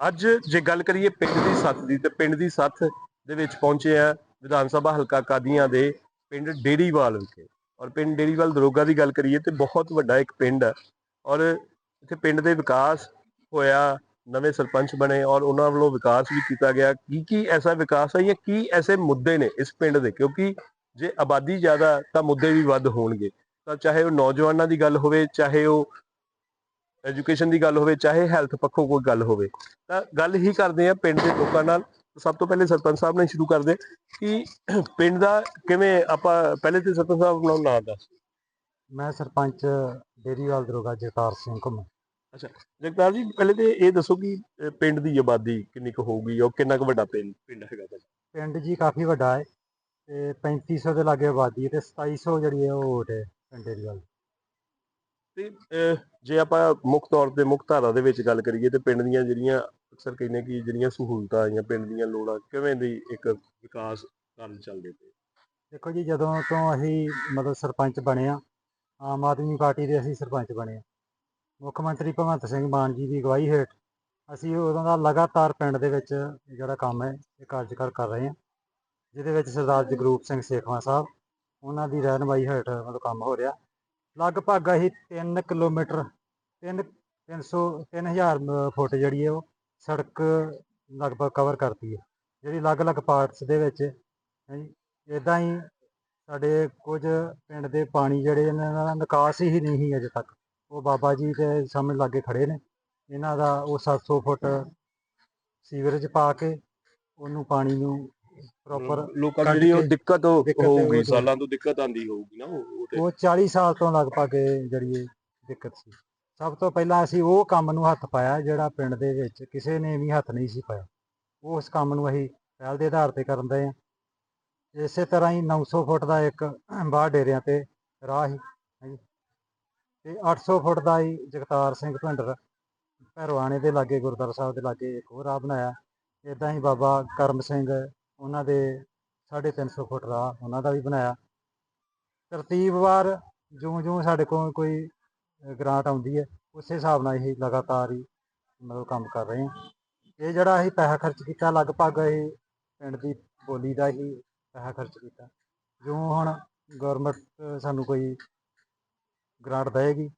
ਅੱਜ ਜੇ ਗੱਲ ਕਰੀਏ ਪਿੰਡ ਦੀ ਸੱਥ ਦੀ, ਤੇ ਪਿੰਡ ਦੀ ਸੱਥ ਦੇ ਵਿੱਚ ਪਹੁੰਚੇ ਆ ਵਿਧਾਨ ਸਭਾ ਹਲਕਾ ਕਾਦੀਆਂ ਦੇ ਪਿੰਡ ਡੇਰੀਵਾਲ ਵਿਖੇ। ਔਰ ਪਿੰਡ ਡੇਰੀਵਾਲ ਦਰੋਗਾ ਦੀ ਗੱਲ ਕਰੀਏ ਤੇ ਬਹੁਤ ਵੱਡਾ ਇੱਕ ਪਿੰਡ ਹੈ ਔਰ ਇੱਥੇ ਪਿੰਡ ਦੇ ਵਿਕਾਸ ਹੋਇਆ, ਨਵੇਂ ਸਰਪੰਚ ਬਣੇ ਔਰ ਉਹਨਾਂ ਵੱਲੋਂ ਵਿਕਾਸ ਵੀ ਕੀਤਾ ਗਿਆ। ਕੀ ਕੀ ਐਸਾ ਵਿਕਾਸ ਹੈ ਜਾਂ ਕੀ ਐਸੇ ਮੁੱਦੇ ਨੇ ਇਸ ਪਿੰਡ ਦੇ? ਕਿਉਂਕਿ ਜੇ ਆਬਾਦੀ ਜ਼ਿਆਦਾ ਤਾਂ ਮੁੱਦੇ ਵੀ ਵੱਧ ਹੋਣਗੇ। ਤਾਂ ਚਾਹੇ ਉਹ ਨੌਜਵਾਨਾਂ ਦੀ ਗੱਲ ਹੋਵੇ, ਚਾਹੇ ਉਹ ਐਜੂਕੇਸ਼ਨ ਦੀ ਗੱਲ ਹੋਵੇ ਚਾਹੇ ਹੈਲਥ ਪੱਖੋਂ ਕੋਈ ਗੱਲ ਹੋਵੇ ਤਾਂ ਗੱਲ ਹੀ ਕਰਦੇ ਆ ਪਿੰਡ ਦੇ ਲੋਕਾਂ ਨਾਲ। ਸਭ ਤੋਂ ਪਹਿਲੇ ਸਰਪੰਚ ਸਾਹਿਬ ਨਾਲ ਸ਼ੁਰੂ ਕਰਦੇ ਕਿ ਪਿੰਡ ਦਾ ਕਿਵੇਂ ਆਪਾਂ ਪਹਿਲੇ ਤੇ ਸਰਪੰਚ ਸਾਹਿਬ ਆਪਣਾ ਨਾਮ ਦੱਸ। ਮੈਂ ਸਰਪੰਚ ਡੇਰੀਵਾਲ ਦਰੋਗਾ ਜਗਤਾਰ ਸਿੰਘ ਘੁੰਮ ਜਗਤਾਰ ਜੀ ਪਹਿਲੇ ਤੇ ਇਹ ਦੱਸੋ ਕਿ ਪਿੰਡ ਦੀ ਆਬਾਦੀ ਕਿੰਨੀ ਕੁ ਹੋਊਗੀ ਔਰ ਕਿੰਨਾ ਕੁ ਵੱਡਾ ਪਿੰਡ ਪਿੰਡ ਹੈਗਾ ਪਿੰਡ ਜੀ ਕਾਫੀ ਵੱਡਾ ਹੈ ਤੇ 3500 ਦੇ ਲਾਗੇ ਆਬਾਦੀ ਹੈ ਤੇ 2700 ਜਿਹੜੀ ਹੈ ਉਹ ਵੋਟ ਹੈ ਪਿੰਡ ਡੇਰੀਵਾਲ ਤੇ ਅਹ, ਜੇ ਆਪਾਂ ਮੁੱਖ ਤੌਰ ਤੇ ਮੁੱਖ ਧਾਰਾ ਦੇ ਵਿੱਚ ਗੱਲ ਕਰੀਏ ਤੇ ਪਿੰਡ ਦੀਆਂ ਜਿਹੜੀਆਂ ਅਕਸਰ ਕਹਿੰਦੇ ਕਿ ਜਿਹੜੀਆਂ ਸਹੂਲਤਾਂ ਆਈਆਂ ਪਿੰਡ ਦੀਆਂ ਲੋੜਾਂ ਕਿਵੇਂ ਦੀ ਇੱਕ ਵਿਕਾਸ ਕਾਰਨ ਚੱਲਦੇ ਪਏ? ਦੇਖੋ ਜੀ ਜਦੋਂ ਤੋਂ ਅਸੀਂ ਮਤਲਬ ਸਰਪੰਚ ਬਣੇ ਆ ਆਮ ਆਦਮੀ ਪਾਰਟੀ ਦੇ ਅਸੀਂ ਸਰਪੰਚ ਬਣੇ ਆ ਮੁੱਖ ਮੰਤਰੀ ਭਗਵੰਤ ਸਿੰਘ ਮਾਨ ਜੀ ਦੀ ਅਗਵਾਈ ਹੇਠ ਅਸੀਂ ਉਦੋਂ ਦਾ ਲਗਾਤਾਰ ਪਿੰਡ ਦੇ ਵਿੱਚ ਜਿਹੜਾ ਕੰਮ ਹੈ ਇਹ ਕਾਰਜਕਰ ਕਰ ਰਹੇ ਹਾਂ ਜਿਹਦੇ ਵਿੱਚ ਸਰਦਾਰ ਜਗਰੂਪ ਸਿੰਘ ਸੇਖਵਾਂ ਸਾਹਿਬ ਉਹਨਾਂ ਦੀ ਰਹਿਨਮਾਈ ਹੇਠ ਮਤਲਬ ਕੰਮ ਹੋ ਰਿਹਾ। ਲਗਭਗ ਅਸੀਂ 3 ਕਿਲੋਮੀਟਰ 3 300 3000 ਫੁੱਟ ਜਿਹੜੀ ਹੈ ਉਹ ਸੜਕ ਲਗਭਗ ਕਵਰ ਕਰਤੀ ਹੈ। ਜਿਹੜੀ ਅਲੱਗ-ਅਲੱਗ ਪਾਰਟਸ ਦੇ ਵਿੱਚ, ਹੈ ਇਦਾਂ ਹੀ ਸਾਡੇ ਕੁਝ ਪਿੰਡ ਦੇ ਪਾਣੀ ਜਿਹੜੇ ਇਹਨਾਂ ਦਾ ਨਿਕਾਸ ਹੀ ਨਹੀਂ ਸੀ ਅਜੇ ਤੱਕ। ਉਹ ਬਾਬਾ ਜੀ ਦੇ ਸਾਹਮਣੇ ਲਾਗੇ ਖੜੇ ਨੇ। ਇਹਨਾਂ ਦਾ ਉਹ 700 ਫੁੱਟ ਸੀਵਰੇਜ ਪਾ ਕੇ ਉਹਨੂੰ ਪਾਣੀ ਨੂੰ ਪ੍ਰੋਪਰ ਲੋਕਾਂ ਨੂੰ ਜਿਹੜੀ ਉਹ ਦਿੱਕਤ ਹੋ- ਹੋਊਗੀ। ਸਾਲਾਂ ਤੋਂ ਦਿੱਕਤ ਆਂਦੀ ਹੋਊਗੀ ਨਾ ਉਹ ਉਹ ਤੇ। ਉਹ 40 ਸਾਲ ਤੋਂ ਲਗਭਗ ਇਹ ਦਿੱਕਤ ਸੀ। ਸਭ ਤੋਂ ਪਹਿਲਾਂ ਅਸੀਂ ਉਹ ਕੰਮ ਨੂੰ ਹੱਥ ਪਾਇਆ ਜਿਹੜਾ ਪਿੰਡ ਦੇ ਵਿੱਚ ਕਿਸੇ ਨੇ ਵੀ ਹੱਥ ਨਹੀਂ ਸੀ ਪਾਇਆ। ਉਸ ਕੰਮ ਨੂੰ ਅਸੀਂ ਪਹਿਲ ਦੇ ਆਧਾਰ ਤੇ ਕਰਨ ਦੇ ਆ। ਇਸੇ ਤਰ੍ਹਾਂ ਹੀ 900 ਫੁੱਟ ਦਾ ਇੱਕ ਬਾਹਰ ਡੇਰਿਆਂ ਤੇ ਰਾਹ ਹਾਂਜੀ ਤੇ 800 ਫੁੱਟ ਦਾ ਹੀ ਜਗਤਾਰ ਸਿੰਘ ਭਿੰਡਰ ਭੈਰਵਾਣੇ ਦੇ ਲਾਗੇ ਗੁਰਦੁਆਰਾ ਸਾਹਿਬ ਦੇ ਲਾਗੇ ਇੱਕ ਹੋਰ ਰਾਹ ਬਣਾਇਆ। ਇਦਾਂ ਹੀ ਬਾਬਾ ਕਰਮ ਸਿੰਘ ਉਹਨਾਂ ਦੇ 350 ਫੁੱਟ ਰਾਹ ਉਹਨਾਂ ਦਾ ਵੀ ਬਣਾਇਆ। ਤਰਤੀਬਵਾਰ ਜਿਉਂ-ਜਿਉਂ ਸਾਡੇ ਕੋਲ ਕੋਈ ਗ੍ਰਾਂਟ ਆਉਂਦੀ ਹੈ ਉਸੇ ਹਿਸਾਬ ਨਾਲ ਅਸੀਂ ਲਗਾਤਾਰ ਹੀ ਮਤਲਬ ਕੰਮ ਕਰ ਰਹੇ ਹਾਂ। ਇਹ ਜਿਹੜਾ ਅਸੀਂ ਪੈਸਾ ਖਰਚ ਕੀਤਾ ਲਗਭਗ ਅਸੀਂ ਪਿੰਡ ਦੀ ਬੋਲੀ ਦਾ ਹੀ ਪੈਸਾ ਖਰਚ ਕੀਤਾ। ਜੋ ਹੁਣ ਗਵਰਨਮੈਂਟ ਸਾਨੂੰ ਕੋਈ ਗ੍ਰਾਂਟ ਦੇਗੀ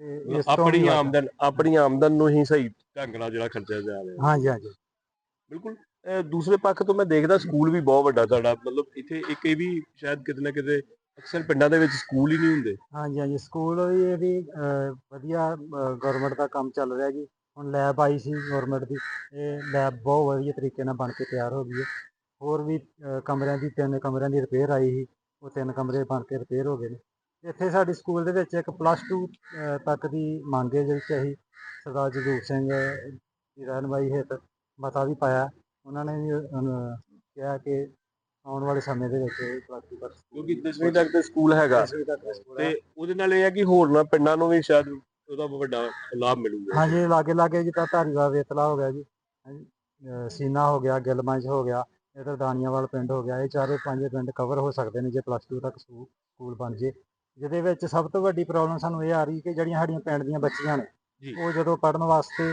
ਤੇ ਇਸ ਤੋਂ ਆਪਣੀ ਆਮਦਨ ਆਪਣੀ ਆਮਦਨ ਨੂੰ ਹੀ ਸਹੀ ਢੰਗ ਨਾਲ ਜਿਹੜਾ ਖਰਚਿਆ ਜਾ ਰਿਹਾ। ਹਾਂਜੀ ਹਾਂਜੀ। ਬਿਲਕੁਲ। ਦੂਸਰੇ ਪੱਖ ਤੋਂ ਮੈਂ ਦੇਖਦਾ ਸਕੂਲ ਵੀ ਬਹੁਤ ਵੱਡਾ ਤੁਹਾਡਾ ਮਤਲਬ ਇੱਥੇ ਇੱਕ ਇਹ ਵੀ ਸ਼ਾਇਦ ਕਿਤੇ ਨਾ ਕਿਤੇ ਅਕਸਰ ਪਿੰਡਾਂ ਦੇ ਵਿੱਚ ਸਕੂਲ ਹੀ ਨਹੀਂ ਹੁੰਦੇ। ਹਾਂਜੀ ਹਾਂਜੀ, ਸਕੂਲ ਵੀ ਇਹ ਵੀ ਵਧੀਆ ਗਵਰਨਮੈਂਟ ਦਾ ਕੰਮ ਚੱਲ ਰਿਹਾ ਜੀ। ਹੁਣ ਲੈਬ ਆਈ ਸੀ ਗਵਰਨਮੈਂਟ ਦੀ ਇਹ ਲੈਬ ਬਹੁਤ ਵਧੀਆ ਤਰੀਕੇ ਨਾਲ ਬਣ ਕੇ ਤਿਆਰ ਹੋ ਗਈ ਹੈ। ਹੋਰ ਵੀ ਕਮਰਿਆਂ ਦੀ, ਤਿੰਨ ਕਮਰਿਆਂ ਦੀ ਰਿਪੇਅਰ ਆਈ ਸੀ, ਉਹ ਤਿੰਨ ਕਮਰੇ ਬਣ ਕੇ ਰਿਪੇਅਰ ਹੋ ਗਏ ਨੇ। ਇੱਥੇ ਸਾਡੇ ਸਕੂਲ ਦੇ ਵਿੱਚ ਇੱਕ ਪਲੱਸ 2 ਤੱਕ ਦੀ ਮੰਗ ਹੈ ਜਿਹੜੀ ਅਸੀਂ ਸਰਦਾਰ ਜਗਰੂਪ ਸਿੰਘ ਦੀ ਰਹਿਨਮਾਈ ਹੇਠ ਮਤਾ ਵੀ ਪਾਇਆ। ਉਹਨਾਂ ਨੇ ਵੀ ਕਿਹਾ ਕਿ ਆਉਣ ਵਾਲੇ ਸਮੇਂ ਦੇ ਵਿੱਚ ਪਲੱਸ 2 ਤੱਕ ਕਿਉਂਕਿ 10ਵੀਂ ਤੱਕ ਤੇ ਸਕੂਲ ਹੈਗਾ। ਦਸਵੀਂ ਤੱਕ ਦਾ ਸਕੂਲ ਹੈ। ਤੇ ਉਹਦੇ ਨਾਲ ਇਹ ਹੈ ਕਿ ਹੋਰ ਨਾ ਪਿੰਡਾਂ ਨੂੰ ਵੀ ਸ਼ਾਇਦ ਉਹਦਾ ਵੱਡਾ ਲਾਭ ਮਿਲੂਗਾ। ਹਾਂਜੀ ਲਾਗੇ ਲਾਗੇ ਜਿੱਦਾਂ ਧਾਰੀਵਾਲ ਵੇਤਲਾ ਹੋ ਗਿਆ ਜੀ ਹਾਂਜੀ ਅਹ ਸੀਨਾ ਹੋ ਗਿਆ ਗਿਲਮੰਜ ਹੋ ਗਿਆ ਇਧਰ ਦਾਨੀਆਵਾਲ ਪਿੰਡ ਹੋ ਗਿਆ। ਇਹ ਚਾਰੇ ਪੰਜ ਪਿੰਡ ਕਵਰ ਹੋ ਸਕਦੇ ਨੇ ਜੇ ਪਲੱਸ 2 ਤੱਕ ਸਕੂ- ਸਕੂਲ ਬਣ ਜੇ। ਜਿਹਦੇ ਵਿੱਚ ਸਭ ਤੋਂ ਵੱਡੀ ਪ੍ਰੋਬਲਮ ਸਾਨੂੰ ਇਹ ਆ ਰਹੀ ਕਿ ਜਿਹੜੀਆਂ ਸਾਡੀਆਂ ਪਿੰਡ ਦੀਆਂ ਬੱਚੀਆਂ ਨੇ ਜੀ। ਉਹ ਜਦੋਂ ਪੜਨ ਵਾਸਤੇ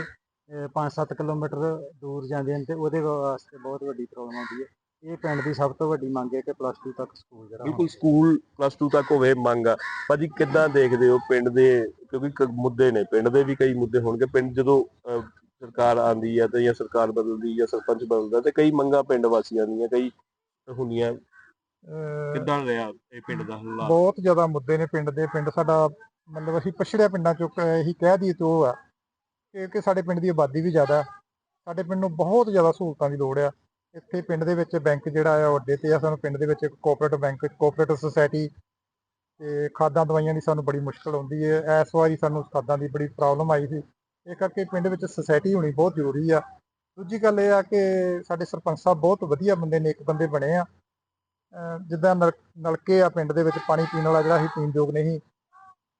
5-7 ਕਿਲੋਮੀਟਰ ਦੂਰ ਜਾਂਦੇ ਨੇ ਤੇ ਉਹਦੇ ਵਾਸਤੇ ਬਹੁਤ ਵੱਡੀ ਪ੍ਰੋਬਲਮ ਆਉਂਦੀ ਹੈ। ਇਹ ਪਿੰਡ ਦੀ ਸਭ ਤੋਂ ਵੱਡੀ ਮੰਗ ਹੈ ਕਿ ਪਲੱਸ 2 ਤੱਕ ਸਕੂਲ ਜਿਹੜਾ ਬਿਲਕੁਲ ਸਕੂਲ ਪਲੱਸ 2 ਤੱਕ ਹੋਵੇ ਮੰਗ ਆ। ਭਾਜੀ ਕਿੱਦਾਂ ਦੇਖਦੇ ਹੋ ਪਿੰਡ ਦੇ ਕਿਉਂਕਿ ਮੁੱਦੇ ਨੇ ਪਿੰਡ ਦੇ ਵੀ ਕਈ ਮੁੱਦੇ ਹੋਣਗੇ। ਪਿੰਡ ਜਦੋਂ ਸਰਕਾਰ ਆਂਦੀ ਹੈ ਤੇ ਜਾਂ ਸਰਕਾਰ ਬਦਲਦੀ ਜਾਂ ਸਰਪੰਚ ਬਦਲਦਾ ਤੇ ਕਈ ਮੰਗਾਂ ਪਿੰਡ ਵਾਸੀਆਂ ਦੀਆਂ ਕਈ ਹੁੰਦੀਆਂ। ਕਿੱਦਾਂ ਰਿਹਾ ਇਹ ਪਿੰਡ ਦਾ ਹਾਲਾਤ? ਬਹੁਤ ਜ਼ਿਆਦਾ ਮੁੱਦੇ ਨੇ ਪਿੰਡ ਦੇ। ਪਿੰਡ ਸਾਡਾ ਮਤਲਬ ਅਸੀਂ ਪਛੜਿਆ ਪਿੰਡਾਂ ਚੋਂ ਇਹੀ ਕਹਿ ਦਈਏ ਤੇ ਉਹ ਆ। ਕਿਉਂਕਿ ਸਾਡੇ ਪਿੰਡ ਦੀ ਆਬਾਦੀ ਵੀ ਜ਼ਿਆਦਾ ਸਾਡੇ ਪਿੰਡ ਨੂੰ ਬਹੁਤ ਜ਼ਿਆਦਾ ਸਹੂਲਤਾਂ ਦੀ ਲੋੜ ਆ। ਇੱਥੇ ਪਿੰਡ ਦੇ ਵਿੱਚ ਬੈਂਕ ਜਿਹੜਾ ਆ ਉਹ ਅੱਡੇ ਤੇ ਆ। ਸਾਨੂੰ ਪਿੰਡ ਦੇ ਵਿੱਚ ਇੱਕ ਕੋਆਪਰੇਟਿਵ ਬੈਂਕ ਕੋਆਪਰੇਟਿਵ ਸੁਸਾਇਟੀ ਤੇ ਖਾਦਾਂ ਦਵਾਈਆਂ ਦੀ ਸਾਨੂੰ ਬੜੀ ਮੁਸ਼ਕਲ ਆਉਂਦੀ ਹੈ। ਇਸ ਵਾਰੀ ਸਾਨੂੰ ਖਾਦਾਂ ਦੀ ਬੜੀ ਪ੍ਰੋਬਲਮ ਆਈ ਸੀ। ਇਹ ਕਰਕੇ ਪਿੰਡ ਵਿੱਚ ਸੁਸਾਇਟੀ ਹੋਣੀ ਬਹੁਤ ਜ਼ਰੂਰੀ ਆ। ਦੂਜੀ ਗੱਲ ਇਹ ਆ ਕਿ ਸਾਡੇ ਸਰਪੰਚ ਸਾਹਿਬ ਬਹੁਤ ਵਧੀਆ ਬੰਦੇ ਨੇ, ਇੱਕ ਬੰਦੇ ਬਣੇ ਆ। ਜਿੱਦਾਂ ਨਲ- ਨਲਕੇ ਆ ਪਿੰਡ ਦੇ ਵਿੱਚ, ਪਾਣੀ ਪੀਣ ਵਾਲਾ ਜਿਹੜਾ ਅਸੀਂ ਪੀਣ ਯੋਗ ਨਹੀਂ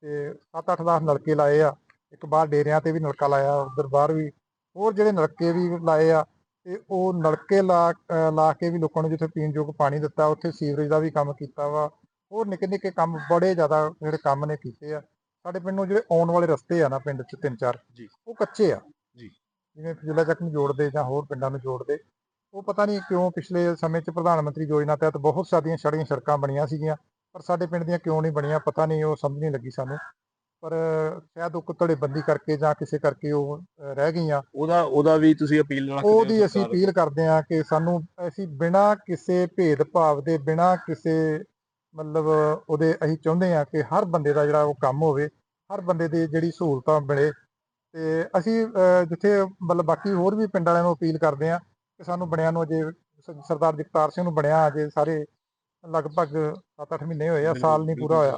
ਤੇ 7-8 10 ਨਲਕੇ ਲਾਏ ਆ। ਇੱਕ ਬਾਹਰ ਡੇਰਿਆਂ ਤੇ ਵੀ ਨਲਕਾ ਲਾਇਆ ਉਧਰ ਬਾਹਰ ਵੀ ਹੋਰ ਜਿਹੜੇ ਨਲਕੇ ਵੀ ਲਾਏ ਆ ਤੇ ਉਹ ਨਲਕੇ ਲਾ ਲਾ ਕੇ ਵੀ ਲੋਕਾਂ ਨੂੰ ਜਿੱਥੇ ਪੀਣ ਯੋਗ ਪਾਣੀ ਦਿੱਤਾ ਉੱਥੇ ਸੀਵਰੇਜ ਦਾ ਵੀ ਕੰਮ ਕੀਤਾ ਵਾ ਹੋਰ ਨਿੱਕੇ ਨਿੱਕੇ ਕੰਮ ਬੜੇ ਜ਼ਿਆਦਾ ਜਿਹੜੇ ਕੰਮ ਨੇ ਕੀਤੇ ਆ ਸਾਡੇ ਪਿੰਡ ਨੂੰ ਜਿਹੜੇ ਆਉਣ ਵਾਲੇ ਰਸਤੇ ਆ ਨਾ ਪਿੰਡ ਚ ਤਿੰਨ ਚਾਰ ਜੀ। ਉਹ ਕੱਚੇ ਆ ਜੀ। ਜਿਵੇਂ ਫਜੂਲਾ ਚੱਕ ਨੂੰ ਜੋੜਦੇ ਜਾਂ ਹੋਰ ਪਿੰਡਾਂ ਨੂੰ ਜੋੜਦੇ ਉਹ ਪਤਾ ਨਹੀਂ ਕਿਉਂ ਪਿਛਲੇ ਸਮੇਂ 'ਚ ਪ੍ਰਧਾਨ ਮੰਤਰੀ ਯੋਜਨਾ ਤਹਿਤ ਬਹੁਤ ਸਾਰੀਆਂ ਸੜੀਆਂ ਸੜਕਾਂ ਬਣੀਆਂ ਸੀਗੀਆਂ ਪਰ ਸਾਡੇ ਪਿੰਡ ਦੀਆਂ ਕਿਉਂ ਨਹੀਂ ਬਣੀਆਂ ਪਤਾ ਨਹੀਂ ਉਹ ਸਮਝ ਨਹੀਂ ਲੱਗੀ ਸਾਨੂੰ ਪਰ ਸ਼ਾਇਦ ਉਹ ਧੜੇਬੰਦੀ ਕਰਕੇ ਜਾਂ ਕਿਸੇ ਕਰਕੇ ਉਹ ਰਹਿ ਗਈਆਂ। ਉਹਦਾ ਉਹਦਾ ਵੀ ਤੁਸੀਂ ਅਪੀਲ ਹੋ ਉਹਦੀ ਅਸੀਂ ਅਪੀਲ ਕਰਦੇ ਹਾਂ ਕਿ ਸਾਨੂੰ ਅਸੀਂ ਬਿਨਾਂ ਕਿਸੇ ਭੇਦਭਾਵ ਦੇ ਬਿਨਾਂ ਕਿਸੇ ਮਤਲਬ ਉਹਦੇ ਅਸੀਂ ਚਾਹੁੰਦੇ ਹਾਂ ਕਿ ਹਰ ਬੰਦੇ ਦਾ ਜਿਹੜਾ ਉਹ ਕੰਮ ਹੋਵੇ ਹਰ ਬੰਦੇ ਦੀ ਜਿਹੜੀ ਸਹੂਲਤਾਂ ਮਿਲੇ। ਤੇ ਅਸੀਂ ਜਿੱਥੇ ਮਤਲਬ ਬਾਕੀ ਹੋਰ ਵੀ ਪਿੰਡ ਵਾਲਿਆਂ ਨੂੰ ਅਪੀਲ ਕਰਦੇ ਹਾਂ ਕਿ ਸਾਨੂੰ ਬਣਿਆ ਨੂੰ ਅਜੇ ਸਰਦਾਰ ਜਗਤਾਰ ਸਿੰਘ ਨੂੰ ਬਣਿਆ ਅਜੇ ਸਾਰੇ ਲਗਭਗ 7-8 ਮਹੀਨੇ ਹੋਏ ਆ ਸਾਲ ਨਹੀਂ ਪੂਰਾ ਹੋਇਆ।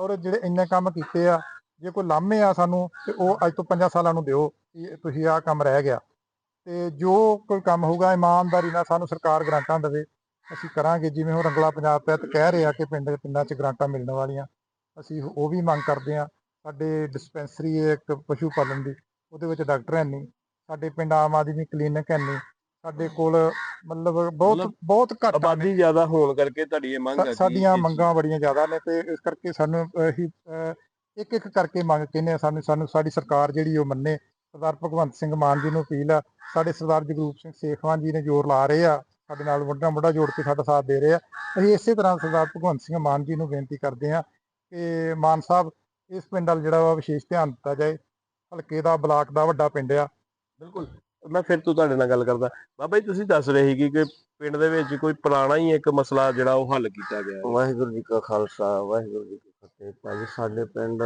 ਔਰ ਜਿਹੜੇ ਇੰਨੇ ਕੰਮ ਕੀਤੇ ਆ, ਜੇ ਕੋਈ ਲਾਮੇ ਆ ਸਾਨੂੰ, ਤੇ ਉਹ ਅੱਜ ਤੋਂ 5 ਸਾਲਾਂ ਨੂੰ ਦਿਓ ਕਿ ਤੁਸੀਂ ਆਹ ਕੰਮ ਰਹਿ ਗਿਆ। ਤੇ ਜੋ ਕੋਈ ਕੰਮ ਹੋਊਗਾ, ਇਮਾਨਦਾਰੀ ਨਾਲ ਸਾਨੂੰ ਸਰਕਾਰ ਗ੍ਰਾਂਟਾਂ ਦੇਵੇ। ਅਸੀਂ ਕਰਾਂਗੇ, ਜਿਵੇਂ ਹੁਣ ਰੰਗਲਾ ਪੰਜਾਬ ਤਹਿਤ ਕਹਿ ਰਹੇ ਆ ਕਿ ਪਿੰਡ ਪਿੰਡਾਂ 'ਚ ਗ੍ਰਾਂਟਾਂ ਮਿਲਣ ਵਾਲੀਆਂ। ਅਸੀਂ ਉਹ ਵੀ ਮੰਗ ਕਰਦੇ ਆ ਸਾਡੇ ਡਿਸਪੈਂਸਰੀ ਹੈ ਇੱਕ ਪਸ਼ੂ ਪਾਲਣ ਦੀ, ਉਹਦੇ ਵਿੱਚ ਡਾਕਟਰ ਹੈ ਨਹੀਂ। ਸਾਡੇ ਪਿੰਡ ਆਮ ਆਦਮੀ ਕਲੀਨਿਕ ਹੈ ਨਹੀਂ। ਸਾਡੇ ਕੋਲ ਮਤਲਬ ਬਹੁਤ ਬਹੁਤ ਘੱਟ। ਆਬਾਦੀ ਜ਼ਿਆਦਾ ਹੋਣ ਕਰਕੇ ਤੁਹਾਡੀ ਇਹ ਮੰਗ ਹੈ ਸਾਡੀਆਂ ਮੰਗਾਂ ਬੜੀਆਂ ਜ਼ਿਆਦਾ ਨੇ ਤੇ ਇਸ ਕਰਕੇ ਸਾਨੂੰ ਅਸੀਂ ਇੱਕ ਇੱਕ ਕਰਕੇ ਮੰਗ ਕਹਿੰਦੇ ਸਾਨੂੰ ਸਾਨੂੰ ਸਾਡੀ ਸਰਕਾਰ ਜਿਹੜੀ ਉਹ ਮੰਨੇ। ਸਰਦਾਰ ਭਗਵੰਤ ਸਿੰਘ ਮਾਨ ਜੀ ਨੂੰ ਅਪੀਲ ਆ। ਸਾਡੇ ਸਰਦਾਰ ਜਗਰੂਪ ਸਿੰਘ ਸੇਖਵਾਨ ਜੀ ਨੇ ਜ਼ੋਰ ਲਾ ਰਹੇ ਆ। ਸਾਡੇ ਨਾਲ ਮੁੱਢਾ ਮੁੱਢਾ ਜੋੜ ਕੇ ਸਾਡਾ ਸਾਥ ਦੇ ਰਹੇ ਆ। ਅਸੀਂ ਇਸੇ ਤਰ੍ਹਾਂ ਸਰਦਾਰ ਭਗਵੰਤ ਸਿੰਘ ਮਾਨ ਜੀ ਨੂੰ ਬੇਨਤੀ ਕਰਦੇ ਆ ਕਿ ਮਾਨ ਸਾਹਿਬ ਇਸ ਪਿੰਡ ਵੱਲ ਜਿਹੜਾ ਵਾ ਵਿਸ਼ੇਸ਼ ਧਿਆਨ ਦਿੱਤਾ ਜਾਏ। ਹਲਕੇ ਦਾ ਬਲਾਕ ਦਾ ਵੱਡਾ ਪਿੰਡ ਆ। ਬਿਲਕੁਲ। ਮੈਂ ਫਿਰ ਤੋਂ ਤੁਹਾਡੇ ਨਾਲ ਗੱਲ ਕਰਦਾ। ਬਾਬਾ ਜੀ ਤੁਸੀਂ ਦੱਸ ਰਹੇ ਸੀ ਕਿ ਪਿੰਡ ਦੇ ਵਿੱਚ ਕੋਈ ਪੁਰਾਣਾ ਹੀ ਇੱਕ ਮਸਲਾ ਜਿਹੜਾ ਉਹ ਹੱਲ ਕੀਤਾ ਗਿਆ ਹੈ। ਵਾਹਿਗੁਰੂ ਜੀ ਕਾ ਖਾਲਸਾ ਵਾਹਿਗੁਰੂ ਜੀ ਕੀ ਫਤਿਹ। ਭਾਜੀ ਸਾਡੇ ਪਿੰਡ